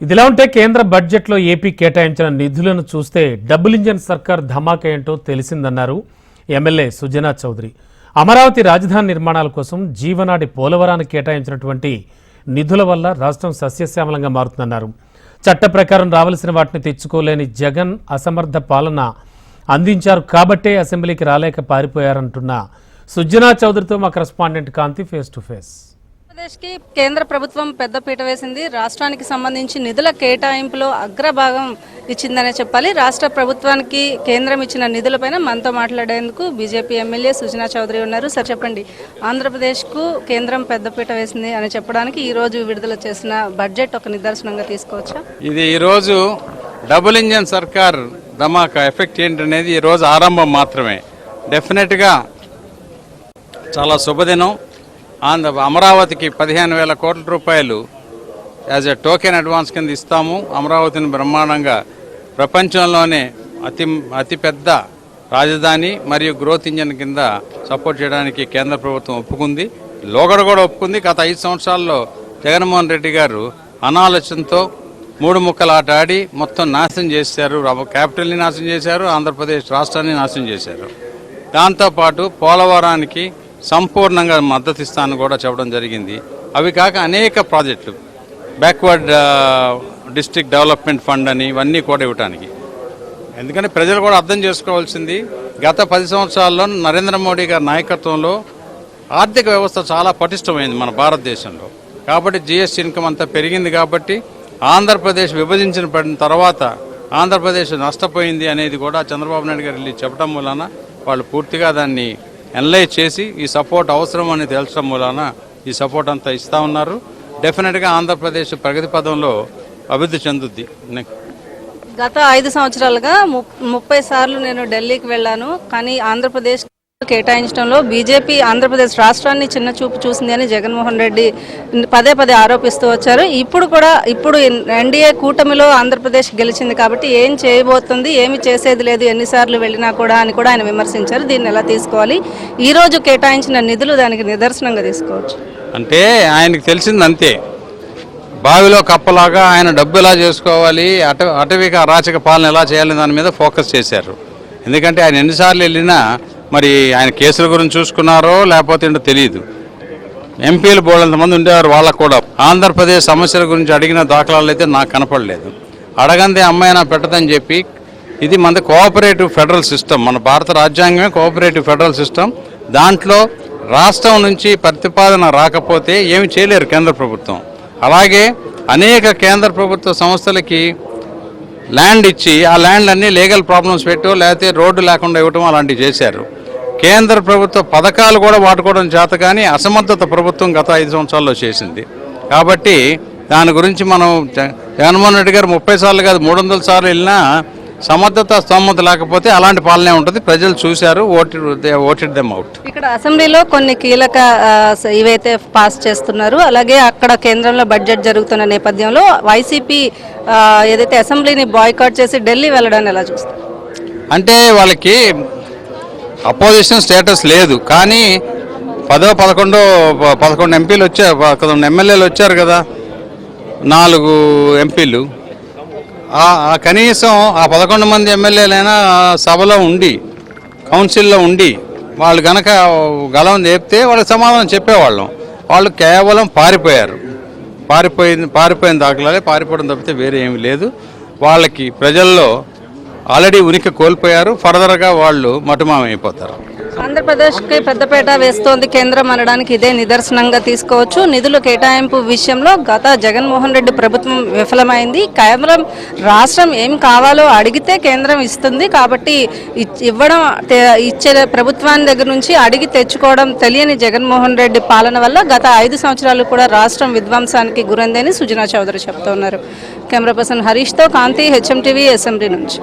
ఇదిలా ఉంటే కేంద్ర బడ్జెట్లో ఏపీ కేటాయించిన నిధులను చూస్తే డబుల్ ఇంజన్ సర్కార్ ధమాకా ఏంటో తెలిసిందన్నారు ఎమ్మెల్యే సుజనా చౌదరి. అమరావతి రాజధాని నిర్మాణాల కోసం జీవనాడి పోలవరానికి కేటాయించినటువంటి నిధుల వల్ల రాష్ట్రం సస్యశ్యామలంగా మారుతుందన్నారు. చట్ట ప్రకారం రావాల్సిన వాటిని తెచ్చుకోలేని జగన్ అసమర్థ పాలన అందించారు కాబట్టే అసెంబ్లీకి రాలేక పారిపోయారంటున్న సుజనా చౌదరితో మా correspondent Kanti face to face. ఆంధ్రప్రదేశ్కి కేంద్ర ప్రభుత్వం పెద్దపీట వేసింది. రాష్ట్రానికి సంబంధించి నిధుల కేటాయింపులో అగ్రభాగం ఇచ్చిందనే చెప్పాలి. రాష్ట్ర ప్రభుత్వానికి కేంద్రం ఇచ్చిన నిధులపైన మనతో మాట్లాడేందుకు బీజేపీ ఎమ్మెల్యే సుజనా చౌదరి ఉన్నారు. సార్ చెప్పండి. ఆంధ్రప్రదేశ్కు కేంద్రం పెద్దపీట వేసింది అని చెప్పడానికి ఈ రోజు విడుదల చేసిన బడ్జెట్ ఒక నిదర్శనంగా తీసుకోవచ్చా? ఇది ఈరోజు డబుల్ ఇంజన్ సర్కార్ ధమాకా ఎఫెక్ట్ ఏంటనేది ఈరోజు ఆరంభం మాత్రమే. డెఫినెట్గా చాలా శుభదినం. ఆంధ్ర అమరావతికి పదిహేను వేల కోట్ల రూపాయలు యాజ్ ఎ టోకెన్ అడ్వాన్స్ కింద ఇస్తాము. అమరావతిని బ్రహ్మాండంగా ప్రపంచంలోనే అతి అతిపెద్ద రాజధాని మరియు గ్రోత్ ఇంజన్ కింద సపోర్ట్ చేయడానికి కేంద్ర ప్రభుత్వం ఒప్పుకుంది. లోగడ కూడా ఒప్పుకుంది. గత ఐదు సంవత్సరాల్లో జగన్మోహన్ రెడ్డి గారు అనాలోచనతో మూడు ముక్కలు ఆట ఆడి మొత్తం నాశనం చేశారు. క్యాపిటల్ని నాశనం చేశారు. ఆంధ్రప్రదేశ్ రాష్ట్రాన్ని నాశనం చేశారు. దాంతోపాటు పోలవరానికి సంపూర్ణంగా మద్దతు ఇస్తానని కూడా చెప్పడం జరిగింది. అవి కాక అనేక ప్రాజెక్టులు. బ్యాక్వర్డ్ డిస్ట్రిక్ట్ డెవలప్మెంట్ ఫండ్ అని ఇవన్నీ కూడా ఇవ్వటానికి. ఎందుకంటే ప్రజలు కూడా అర్థం చేసుకోవాల్సింది గత పది సంవత్సరాల్లో నరేంద్ర మోడీ గారి నాయకత్వంలో ఆర్థిక వ్యవస్థ చాలా పటిష్టమైంది మన భారతదేశంలో. కాబట్టి జిఎస్టీ ఇన్కమ్ అంతా పెరిగింది కాబట్టి ఆంధ్రప్రదేశ్ విభజించిన పడిన తర్వాత ఆంధ్రప్రదేశ్ నష్టపోయింది అనేది కూడా చంద్రబాబు నాయుడు గారు వెళ్ళి చెప్పడం వలన వాళ్ళు పూర్తిగా దాన్ని ఎన్లైజ్ చేసి ఈ సపోర్ట్ అవసరం అని తేల్చడం వలన ఈ సపోర్ట్ అంతా ఇస్తా ఉన్నారు. డెఫినెట్గా ఆంధ్రప్రదేశ్ ప్రగతి పదంలో అభివృద్ధి చెందుద్ది. గత ఐదు సంవత్సరాలుగా ముప్పై సార్లు నేను ఢిల్లీకి వెళ్ళాను కానీ ఆంధ్రప్రదేశ్ కేటాయించడంలో బీజేపీ ఆంధ్రప్రదేశ్ రాష్ట్రాన్ని చిన్న చూపు చూసింది అని జగన్మోహన్ రెడ్డి పదే పదే ఆరోపిస్తూ వచ్చారు. ఇప్పుడు కూడా ఇప్పుడు ఎన్డీఏ కూటమిలో ఆంధ్రప్రదేశ్ గెలిచింది కాబట్టి ఏం చేయబోతుంది ఏమి చేసేది లేదు ఎన్నిసార్లు వెళ్ళినా కూడా అని కూడా ఆయన విమర్శించారు. దీన్ని ఎలా తీసుకోవాలి? ఈ రోజు కేటాయించిన నిధులు దానికి నిదర్శనంగా తీసుకోవచ్చు. అంటే ఆయనకు తెలిసింది అంతే. బావిలో కప్పలాగా ఆయన డబ్బు ఎలా చేసుకోవాలి అట అటవిక అరాచక పాలన ఎలా చేయాలి దాని మీద ఫోకస్ చేశారు. ఎందుకంటే ఆయన ఎన్నిసార్లు వెళ్ళినా మరి ఆయన కేసుల గురించి చూసుకున్నారో లేకపోతే ఏంటో తెలియదు ఎంపీలు బోళ్ళంత మంది ఉండేవారు వాళ్ళకు కూడా. ఆంధ్రప్రదేశ్ సమస్యల గురించి అడిగిన దాఖలాలు అయితే నాకు కనపడలేదు. అడగందే అమ్మాయినా పెట్టదని చెప్పి ఇది మన కోఆపరేటివ్ ఫెడరల్ సిస్టమ్. మన భారత రాజ్యాంగమే కోఆపరేటివ్ ఫెడరల్ సిస్టమ్. దాంట్లో రాష్ట్రం నుంచి ప్రతిపాదన రాకపోతే ఏమి చేయలేరు కేంద్ర ప్రభుత్వం. అలాగే అనేక కేంద్ర ప్రభుత్వ సంస్థలకి ల్యాండ్ ఇచ్చి ఆ ల్యాండ్ అన్ని లీగల్ ప్రాబ్లమ్స్ పెట్టో లేకపోతే రోడ్డు లేకుండా ఇవ్వటం అలాంటివి చేశారు. కేంద్ర ప్రభుత్వ పథకాలు కూడా వాడుకోవడం చేత కానీ అసమర్థత ప్రభుత్వం గత ఐదు సంవత్సరాల్లో చేసింది. కాబట్టి దాని గురించి మనం జ- జగన్మోహన్ రెడ్డి గారు ముప్పై సార్లు కాదు మూడు వందల సార్లు వెళ్ళినా సమర్థత స్తోమత లేకపోతే అలాంటి పాలనే ఉంటుంది. ప్రజలు చూశారు ఓటి ఓటెడ్ దెమ్ అవుట్ ఇక్కడ అసెంబ్లీలో కొన్ని కీలక ఇవైతే పాస్ చేస్తున్నారు. అలాగే అక్కడ కేంద్రంలో బడ్జెట్ జరుగుతున్న నేపథ్యంలో వైసీపీ ఏదైతే అసెంబ్లీని బాయ్కాట్ చేసి ఢిల్లీ వెళ్ళడాన్ని ఎలా చూస్తారు? అంటే వాళ్ళకి అపోజిషన్ స్టేటస్ లేదు. కానీ పదో పదకొండో పదకొండు ఎంపీలు వచ్చారు. పదకొండు ఎమ్మెల్యేలు వచ్చారు కదా. నాలుగు ఎంపీలు. కనీసం ఆ పదకొండు మంది ఎమ్మెల్యేలైనా సభలో ఉండి కౌన్సిల్లో ఉండి వాళ్ళు గనక గలం చెప్తే వాళ్ళకి సమాధానం చెప్పేవాళ్ళం. వాళ్ళు కేవలం పారిపోయారు. పారిపోయింది పారిపోయిన దాఖలాలే పారిపోవడం తప్పితే వేరే ఏమీ లేదు. వాళ్ళకి ప్రజల్లో ఆల్రెడీ ఉనికి కోల్పోయారు. ఫర్దర్గా వాళ్ళు మటుమామైపోతారు ఆంధ్రప్రదేశ్కి పెద్దపేట వేస్తోంది కేంద్రం అనడానికి ఇదే నిదర్శనంగా తీసుకోవచ్చు. నిధుల కేటాయింపు విషయంలో గత జగన్మోహన్ రెడ్డి ప్రభుత్వం విఫలమైంది. కేవలం రాష్ట్రం ఏం కావాలో అడిగితే కేంద్రం ఇస్తుంది. కాబట్టి ఇచ్- ఇవ్వడం ఇచ్చే ప్రభుత్వాన్ని దగ్గర నుంచి అడిగి తెచ్చుకోవడం తెలియని జగన్మోహన్ రెడ్డి పాలన వల్ల గత ఐదు సంవత్సరాలు కూడా రాష్ట్రం విధ్వంసానికి గురైందని సుజనా చౌదరి చెప్తున్నారు. కెమెరా పర్సన్ హరీష్తో కాంతి హెచ్ఎం టీవీ అసెంబ్లీ నుంచి.